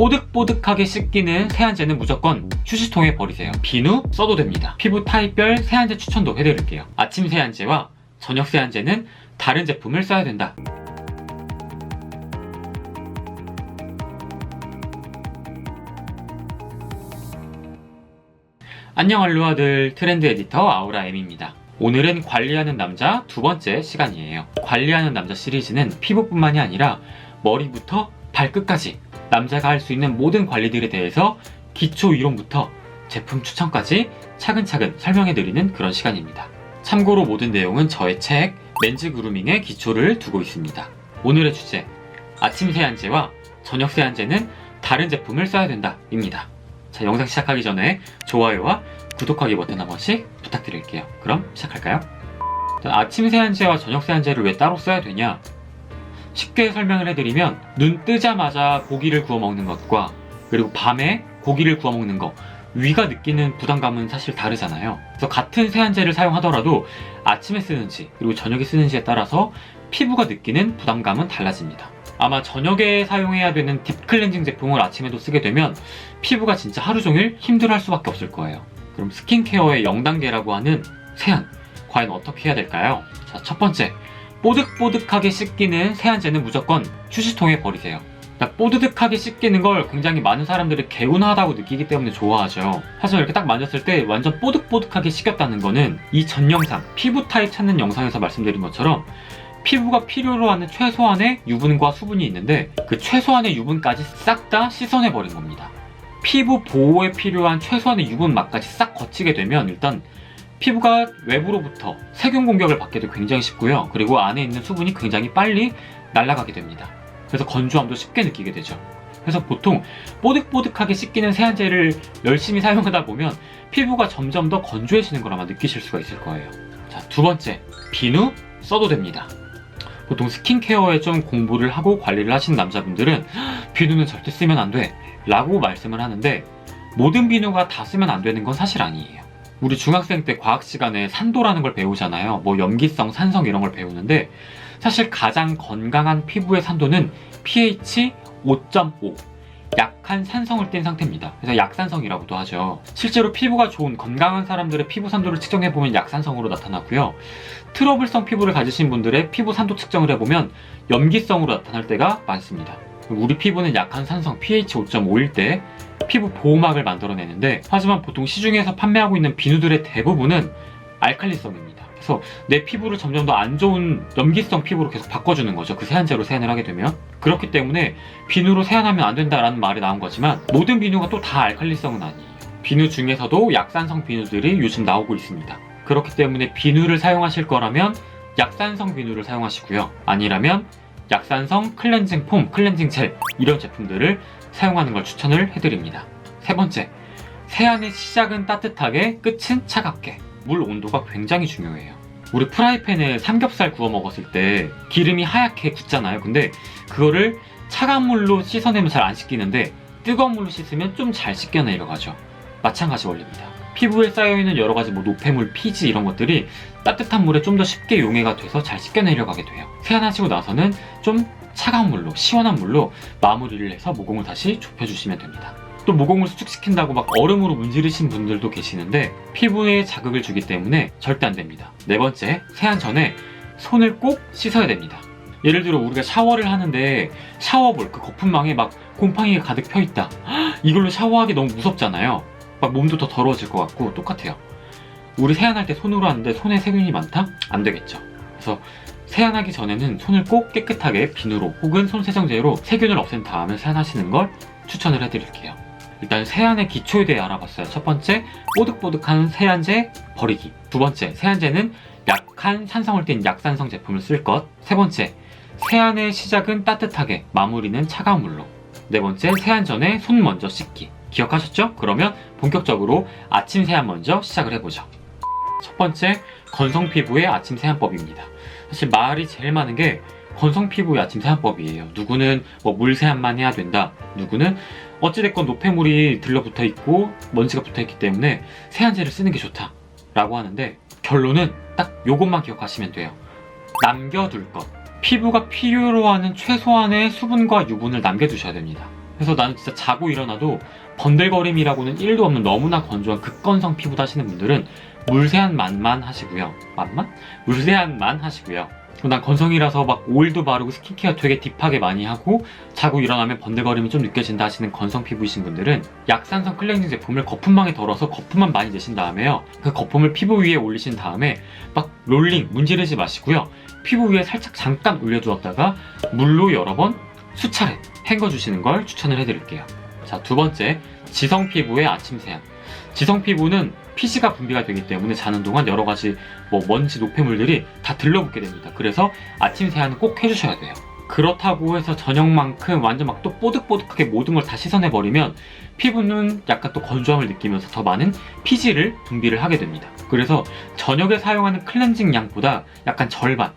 뽀득뽀득하게 씻기는 세안제는 무조건 휴지통에 버리세요. 비누 써도 됩니다. 피부 타입별 세안제 추천도 해드릴게요. 아침 세안제와 저녁 세안제는 다른 제품을 써야 된다. 안녕 알루아들 트렌드 에디터 아우라 M입니다. 오늘은 관리하는 남자 두 번째 시간이에요. 관리하는 남자 시리즈는 피부뿐만이 아니라 머리부터 발끝까지 남자가 할 수 있는 모든 관리들에 대해서 기초 이론부터 제품 추천까지 차근차근 설명해드리는 그런 시간입니다. 참고로 모든 내용은 저의 책 멘즈 그루밍의 기초를 두고 있습니다. 오늘의 주제 아침 세안제와 저녁 세안제는 다른 제품을 써야 된다 입니다. 자 영상 시작하기 전에 좋아요와 구독하기 버튼 한 번씩 부탁드릴게요. 그럼 시작할까요? 자, 아침 세안제와 저녁 세안제를 왜 따로 써야 되냐? 쉽게 설명을 해드리면 눈 뜨자마자 고기를 구워 먹는 것과 그리고 밤에 고기를 구워 먹는 것 위가 느끼는 부담감은 사실 다르잖아요. 그래서 같은 세안제를 사용하더라도 아침에 쓰는지 그리고 저녁에 쓰는지에 따라서 피부가 느끼는 부담감은 달라집니다. 아마 저녁에 사용해야 되는 딥클렌징 제품을 아침에도 쓰게 되면 피부가 진짜 하루 종일 힘들어 할 수밖에 없을 거예요. 그럼 스킨케어의 0단계라고 하는 세안 과연 어떻게 해야 될까요? 자, 첫 번째 뽀득뽀득하게 씻기는 세안제는 무조건 휴지통에 버리세요. 자, 뽀드득하게 씻기는 걸 굉장히 많은 사람들이 개운하다고 느끼기 때문에 좋아하죠. 하지만 이렇게 딱 만졌을 때 완전 뽀득뽀득하게 씻겼다는 거는 이 전 영상, 피부 타입 찾는 영상에서 말씀드린 것처럼 피부가 필요로 하는 최소한의 유분과 수분이 있는데 그 최소한의 유분까지 싹 다 씻어내버린 겁니다. 피부 보호에 필요한 최소한의 유분막까지 싹 거치게 되면 일단 피부가 외부로부터 세균 공격을 받게도 굉장히 쉽고요. 그리고 안에 있는 수분이 굉장히 빨리 날아가게 됩니다. 그래서 건조함도 쉽게 느끼게 되죠. 그래서 보통 뽀득뽀득하게 씻기는 세안제를 열심히 사용하다 보면 피부가 점점 더 건조해지는 걸 아마 느끼실 수가 있을 거예요. 자, 두 번째, 비누 써도 됩니다. 보통 스킨케어에 좀 공부를 하고 관리를 하시는 남자분들은 비누는 절대 쓰면 안 돼. 라고 말씀을 하는데 모든 비누가 다 쓰면 안 되는 건 사실 아니에요. 우리 중학생 때 과학 시간에 산도라는 걸 배우잖아요. 뭐 염기성, 산성 이런 걸 배우는데 사실 가장 건강한 피부의 산도는 pH 5.5. 약한 산성을 띈 상태입니다. 그래서 약산성이라고도 하죠. 실제로 피부가 좋은 건강한 사람들의 피부 산도를 측정해 보면 약산성으로 나타나고요. 트러블성 피부를 가지신 분들의 피부 산도 측정을 해보면 염기성으로 나타날 때가 많습니다. 우리 피부는 약한 산성 pH 5.5일 때 피부 보호막을 만들어내는데 하지만 보통 시중에서 판매하고 있는 비누들의 대부분은 알칼리성입니다. 그래서 내 피부를 점점 더 안 좋은 염기성 피부로 계속 바꿔주는 거죠. 그 세안제로 세안을 하게 되면. 그렇기 때문에 비누로 세안하면 안 된다라는 말이 나온 거지만 모든 비누가 또 다 알칼리성은 아니에요. 비누 중에서도 약산성 비누들이 요즘 나오고 있습니다. 그렇기 때문에 비누를 사용하실 거라면 약산성 비누를 사용하시고요. 아니라면 약산성 클렌징 폼, 클렌징 젤 이런 제품들을 사용하는 걸 추천을 해드립니다. 세 번째, 세안의 시작은 따뜻하게, 끝은 차갑게. 물 온도가 굉장히 중요해요. 우리 프라이팬에 삼겹살 구워 먹었을 때 기름이 하얗게 굳잖아요. 근데 그거를 차가운 물로 씻어내면 잘 안 씻기는데 뜨거운 물로 씻으면 좀 잘 씻겨 내려가죠. 마찬가지 원리입니다. 피부에 쌓여있는 여러 가지 뭐 노폐물, 피지 이런 것들이 따뜻한 물에 좀 더 쉽게 용해가 돼서 잘 씻겨 내려고 하게 돼요. 세안하시고 나서는 좀 차가운 물로, 시원한 물로 마무리를 해서 모공을 다시 좁혀주시면 됩니다. 또 모공을 수축시킨다고 막 얼음으로 문지르신 분들도 계시는데 피부에 자극을 주기 때문에 절대 안 됩니다. 네 번째, 세안 전에 손을 꼭 씻어야 됩니다. 예를 들어 우리가 샤워를 하는데 샤워볼 그 거품망에 막 곰팡이가 가득 펴 있다. 이걸로 샤워하기 너무 무섭잖아요. 막 몸도 더 더러워질 것 같고 똑같아요. 우리 세안할 때 손으로 하는데 손에 세균이 많다? 안 되겠죠. 그래서 세안하기 전에는 손을 꼭 깨끗하게 비누로 혹은 손세정제로 세균을 없앤 다음에 세안하시는 걸 추천을 해드릴게요. 일단 세안의 기초에 대해 알아봤어요. 첫 번째, 뽀득뽀득한 세안제 버리기. 두 번째, 세안제는 약한 산성을 띤 약산성 제품을 쓸 것. 세 번째, 세안의 시작은 따뜻하게, 마무리는 차가운 물로. 네 번째, 세안 전에 손 먼저 씻기. 기억하셨죠? 그러면 본격적으로 아침 세안 먼저 시작을 해보죠. 첫 번째, 건성 피부의 아침 세안법입니다. 사실 말이 제일 많은 게 건성 피부의 아침 세안법이에요. 누구는 뭐 물 세안만 해야 된다. 누구는 어찌됐건 노폐물이 들러붙어 있고 먼지가 붙어 있기 때문에 세안제를 쓰는 게 좋다. 라고 하는데 결론은 딱 요것만 기억하시면 돼요. 남겨둘 것. 피부가 필요로 하는 최소한의 수분과 유분을 남겨두셔야 됩니다. 그래서 나는 진짜 자고 일어나도 번들거림이라고는 1도 없는 너무나 건조한 극건성 피부다 하시는 분들은 물세안 만만 하시고요. 만만? 물세안만 하시고요. 난 건성이라서 막 오일도 바르고 스킨케어 되게 딥하게 많이 하고 자고 일어나면 번들거림이 좀 느껴진다 하시는 건성 피부이신 분들은 약산성 클렌징 제품을 거품망에 덜어서 거품만 많이 내신 다음에요. 그 거품을 피부 위에 올리신 다음에 막 롤링 문지르지 마시고요. 피부 위에 살짝 잠깐 올려두었다가 물로 여러 번 수차례 헹궈주시는 걸 추천을 해드릴게요. 자, 두 번째, 지성 피부의 아침 세안. 지성 피부는 피지가 분비가 되기 때문에 자는 동안 여러 가지 뭐 먼지 노폐물들이 다 들러붙게 됩니다. 그래서 아침 세안은 꼭 해주셔야 돼요. 그렇다고 해서 저녁만큼 완전 막 또 뽀득뽀득하게 모든 걸 다 씻어내 버리면 피부는 약간 또 건조함을 느끼면서 더 많은 피지를 분비를 하게 됩니다. 그래서 저녁에 사용하는 클렌징 양보다 약간 절반,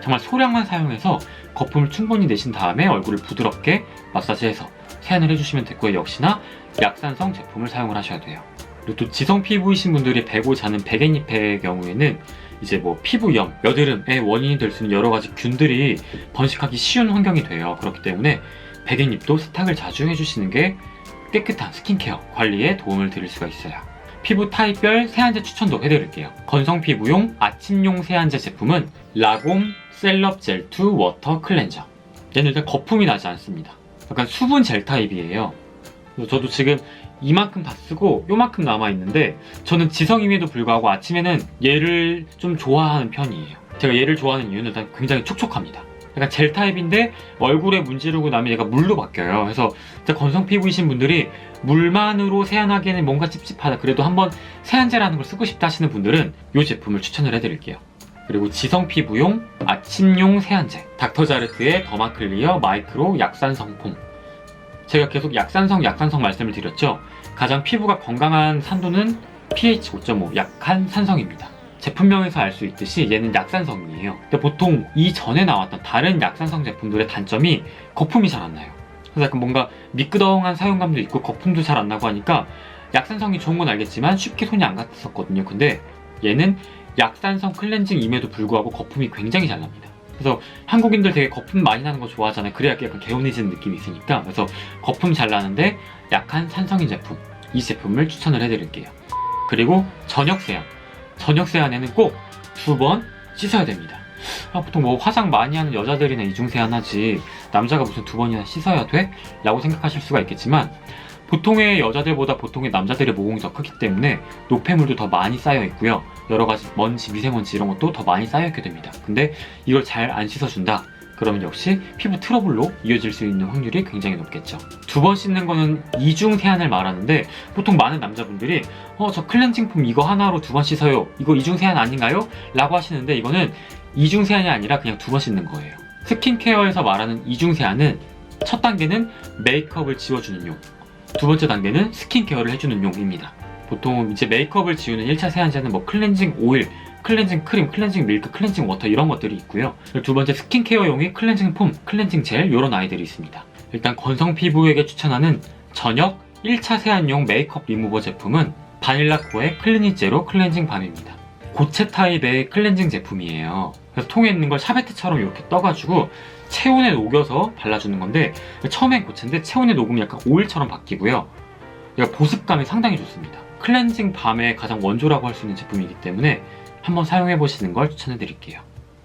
정말 소량만 사용해서 거품을 충분히 내신 다음에 얼굴을 부드럽게 마사지해서 세안을 해주시면 됐고요. 역시나 약산성 제품을 사용을 하셔야 돼요. 그리고 또 지성 피부이신 분들이 배고 자는 백엔잎의 경우에는 이제 뭐 피부염, 여드름의 원인이 될 수 있는 여러 가지 균들이 번식하기 쉬운 환경이 돼요. 그렇기 때문에 백엔잎도 세탁을 자주 해주시는 게 깨끗한 스킨케어 관리에 도움을 드릴 수가 있어요. 피부 타입별 세안제 추천도 해드릴게요. 건성 피부용 아침용 세안제 제품은 라곰 셀럽 젤2 워터 클렌저. 얘는 일단 거품이 나지 않습니다. 약간 수분 젤 타입이에요. 저도 지금 이만큼 다 쓰고 요만큼 남아 있는데 저는 지성임에도 불구하고 아침에는 얘를 좀 좋아하는 편이에요. 제가 얘를 좋아하는 이유는 일단 굉장히 촉촉합니다. 약간 젤 타입인데 얼굴에 문지르고 나면 얘가 물로 바뀌어요. 그래서 건성 피부이신 분들이 물만으로 세안하기에는 뭔가 찝찝하다. 그래도 한번 세안제라는 걸 쓰고 싶다 하시는 분들은 이 제품을 추천을 해드릴게요. 그리고 지성 피부용 아침용 세안제 닥터자르트의 더마클리어 마이크로 약산 성 폼 제가 계속 약산성 약산성 말씀을 드렸죠. 가장 피부가 건강한 산도는 pH 5.5 약한 산성입니다. 제품명에서 알 수 있듯이 얘는 약산성이에요. 근데 보통 이전에 나왔던 다른 약산성 제품들의 단점이 거품이 잘 안 나요. 그래서 약간 뭔가 미끄덩한 사용감도 있고 거품도 잘 안 나고 하니까 약산성이 좋은 건 알겠지만 쉽게 손이 안 갔었거든요. 근데 얘는 약산성 클렌징임에도 불구하고 거품이 굉장히 잘 납니다. 그래서 한국인들 되게 거품 많이 나는 거 좋아하잖아요. 그래야 약간 개운해지는 느낌이 있으니까. 그래서 거품 잘 나는데 약한 산성인 제품. 이 제품을 추천을 해드릴게요. 그리고 저녁 세안. 저녁 세안에는 꼭 두 번 씻어야 됩니다. 아, 보통 뭐 화장 많이 하는 여자들이나 이중 세안하지 남자가 무슨 두 번이나 씻어야 돼? 라고 생각하실 수가 있겠지만 보통의 여자들보다 보통의 남자들의 모공이 더 크기 때문에 노폐물도 더 많이 쌓여 있고요. 여러 가지 먼지, 미세먼지 이런 것도 더 많이 쌓여 있게 됩니다. 근데 이걸 잘 안 씻어준다. 그러면 역시 피부 트러블로 이어질 수 있는 확률이 굉장히 높겠죠. 두 번 씻는 거는 이중 세안을 말하는데 보통 많은 남자분들이 어 저 클렌징 폼 이거 하나로 두 번 씻어요. 이거 이중 세안 아닌가요? 라고 하시는데 이거는 이중 세안이 아니라 그냥 두 번 씻는 거예요. 스킨케어에서 말하는 이중 세안은 첫 단계는 메이크업을 지워주는 용, 두 번째 단계는 스킨케어를 해주는 용입니다. 보통 이제 메이크업을 지우는 1차 세안제는 뭐 클렌징 오일, 클렌징 크림, 클렌징 밀크, 클렌징 워터 이런 것들이 있고요. 두 번째 스킨케어용이 클렌징 폼, 클렌징 젤 이런 아이들이 있습니다. 일단 건성 피부에게 추천하는 저녁 1차 세안용 메이크업 리무버 제품은 바닐라 코의 클리니 제로 클렌징 밤입니다. 고체 타입의 클렌징 제품이에요. 그래서 통에 있는 걸 샤베트처럼 이렇게 떠가지고 체온에 녹여서 발라주는 건데 처음엔 고체인데 체온에 녹으면 약간 오일처럼 바뀌고요. 얘가 보습감이 상당히 좋습니다. 클렌징 밤의 가장 원조라고 할 수 있는 제품이기 때문에 한번 사용해 보시는 걸 추천해 드릴게요.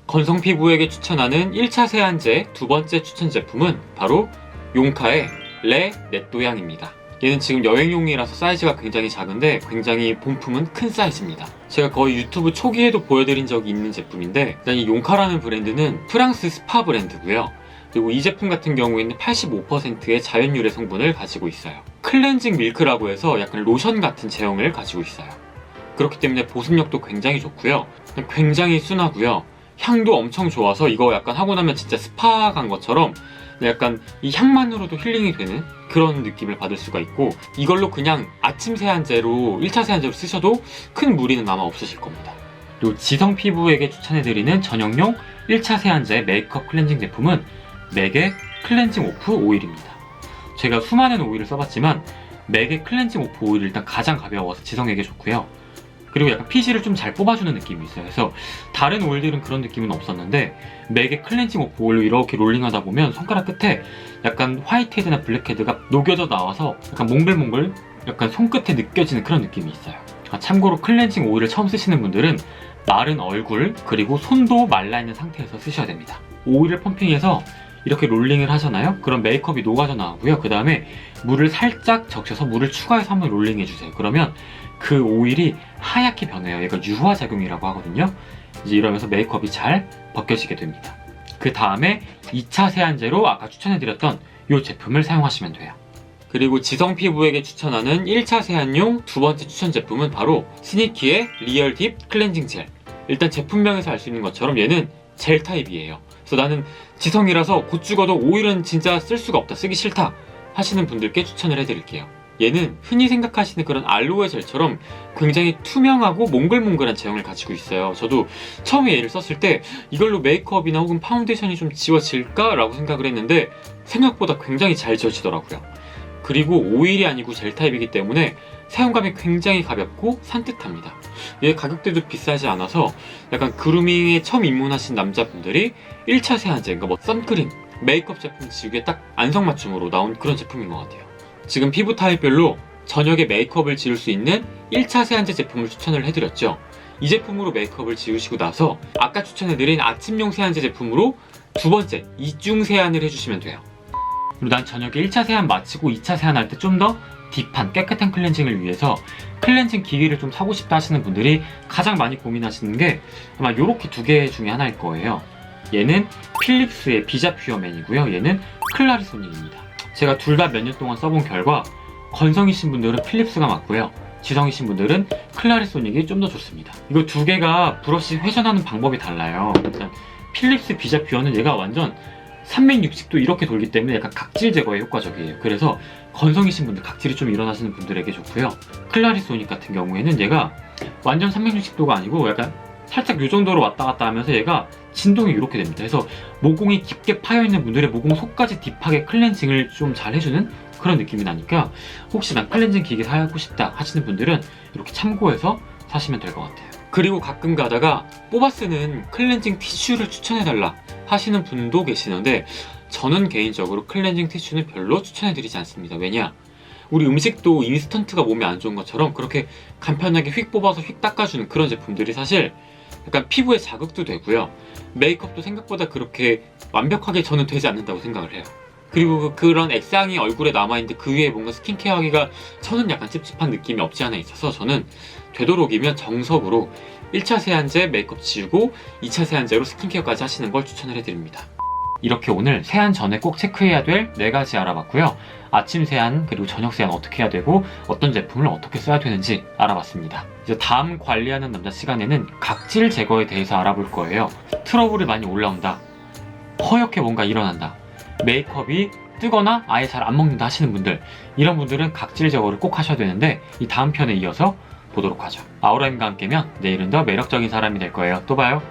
건성 피부에게 추천하는 1차 세안제 두 번째 추천 제품은 바로 용카의 레 넷도양입니다. 얘는 지금 여행용이라서 사이즈가 굉장히 작은데 굉장히 본품은 큰 사이즈입니다. 제가 거의 유튜브 초기에도 보여드린 적이 있는 제품인데 일단 이 용카라는 브랜드는 프랑스 스파 브랜드고요. 그리고 이 제품 같은 경우에는 85%의 자연 유래 성분을 가지고 있어요. 클렌징 밀크라고 해서 약간 로션 같은 제형을 가지고 있어요. 그렇기 때문에 보습력도 굉장히 좋고요. 굉장히 순하고요. 향도 엄청 좋아서 이거 약간 하고 나면 진짜 스파 간 것처럼 약간 이 향만으로도 힐링이 되는 그런 느낌을 받을 수가 있고 이걸로 그냥 아침 세안제로 1차 세안제로 쓰셔도 큰 무리는 아마 없으실 겁니다. 그리고 지성 피부에게 추천해드리는 전용용 1차 세안제 메이크업 클렌징 제품은 맥의 클렌징 오프 오일입니다. 제가 수많은 오일을 써봤지만 맥의 클렌징 오프 오일이 일단 가장 가벼워서 지성에게 좋고요. 그리고 약간 피지를 좀 잘 뽑아주는 느낌이 있어요. 그래서 다른 오일들은 그런 느낌은 없었는데 맥의 클렌징 오일로 이렇게 롤링하다 보면 손가락 끝에 약간 화이트헤드나 블랙헤드가 녹여져 나와서 약간 몽글몽글 약간 손끝에 느껴지는 그런 느낌이 있어요. 아, 참고로 클렌징 오일을 처음 쓰시는 분들은 마른 얼굴 그리고 손도 말라있는 상태에서 쓰셔야 됩니다. 오일을 펌핑해서 이렇게 롤링을 하잖아요. 그럼 메이크업이 녹아져 나오고요. 그 다음에 물을 살짝 적셔서 물을 추가해서 한번 롤링해 주세요. 그러면 그 오일이 하얗게 변해요. 얘가 유화 작용이라고 하거든요. 이제 이러면서 메이크업이 잘 벗겨지게 됩니다. 그 다음에 2차 세안제로 아까 추천해드렸던 이 제품을 사용하시면 돼요. 그리고 지성 피부에게 추천하는 1차 세안용 두 번째 추천 제품은 바로 스니키의 리얼 딥 클렌징 젤. 일단 제품명에서 알 수 있는 것처럼 얘는 젤 타입이에요. 그래서 나는 지성이라서 곧 죽어도 오일은 진짜 쓸 수가 없다, 쓰기 싫다 하시는 분들께 추천을 해드릴게요. 얘는 흔히 생각하시는 그런 알로에 젤처럼 굉장히 투명하고 몽글몽글한 제형을 가지고 있어요. 저도 처음에 얘를 썼을 때 이걸로 메이크업이나 혹은 파운데이션이 좀 지워질까라고 생각을 했는데 생각보다 굉장히 잘 지워지더라고요. 그리고 오일이 아니고 젤 타입이기 때문에 사용감이 굉장히 가볍고 산뜻합니다. 얘 가격대도 비싸지 않아서 약간 그루밍에 처음 입문하신 남자분들이 1차 세안제, 그러니까 뭐 선크림, 메이크업 제품 지우기에 딱 안성맞춤으로 나온 그런 제품인 것 같아요. 지금 피부 타입별로 저녁에 메이크업을 지울 수 있는 1차 세안제 제품을 추천을 해드렸죠. 이 제품으로 메이크업을 지우시고 나서 아까 추천해드린 아침용 세안제 제품으로 두 번째 이중 세안을 해주시면 돼요. 그리고 난 저녁에 1차 세안 마치고 2차 세안할 때 좀 더 딥한 깨끗한 클렌징을 위해서 클렌징 기기를 좀 사고 싶다 하시는 분들이 가장 많이 고민하시는 게 아마 이렇게 두 개 중에 하나일 거예요. 얘는 필립스의 비자 퓨어맨이고요. 얘는 클라리소닉입니다. 제가 둘 다 몇 년 동안 써본 결과 건성이신 분들은 필립스가 맞고요. 지성이신 분들은 클라리소닉이 좀 더 좋습니다. 이거 두 개가 브러쉬 회전하는 방법이 달라요. 일단 필립스 비자 퓨어는 얘가 완전 360도 이렇게 돌기 때문에 약간 각질 제거에 효과적이에요. 그래서 건성이신 분들, 각질이 좀 일어나시는 분들에게 좋고요. 클라리소닉 같은 경우에는 얘가 완전 360도가 아니고 약간 살짝 이 정도로 왔다 갔다 하면서 얘가 진동이 이렇게 됩니다. 그래서 모공이 깊게 파여 있는 분들의 모공 속까지 딥하게 클렌징을 좀 잘 해주는 그런 느낌이 나니까 혹시 난 클렌징 기계 사고 싶다 하시는 분들은 이렇게 참고해서 사시면 될 것 같아요. 그리고 가끔 가다가 뽑아 쓰는 클렌징 티슈를 추천해달라 하시는 분도 계시는데 저는 개인적으로 클렌징 티슈는 별로 추천해드리지 않습니다. 왜냐? 우리 음식도 인스턴트가 몸에 안 좋은 것처럼 그렇게 간편하게 휙 뽑아서 휙 닦아주는 그런 제품들이 사실 약간 피부에 자극도 되고요. 메이크업도 생각보다 그렇게 완벽하게 저는 되지 않는다고 생각을 해요. 그리고 그- 그런 액상이 얼굴에 남아있는데 그 위에 뭔가 스킨케어 하기가 저는 약간 찝찝한 느낌이 없지 않아 있어서 저는 되도록이면 정석으로 1차 세안제 메이크업 지우고 2차 세안제로 스킨케어까지 하시는 걸 추천을 해드립니다. 이렇게 오늘 세안 전에 꼭 체크해야 될 4가지 알아봤고요. 아침 세안 그리고 저녁 세안 어떻게 해야 되고 어떤 제품을 어떻게 써야 되는지 알아봤습니다. 이제 다음 관리하는 남자 시간에는 각질 제거에 대해서 알아볼 거예요. 트러블이 많이 올라온다. 허옇게 뭔가 일어난다. 메이크업이 뜨거나 아예 잘 안 먹는다 하시는 분들 이런 분들은 각질 제거를 꼭 하셔야 되는데 이 다음 편에 이어서 보도록 하죠. 아우라임과 함께면 내일은 더 매력적인 사람이 될 거예요. 또 봐요.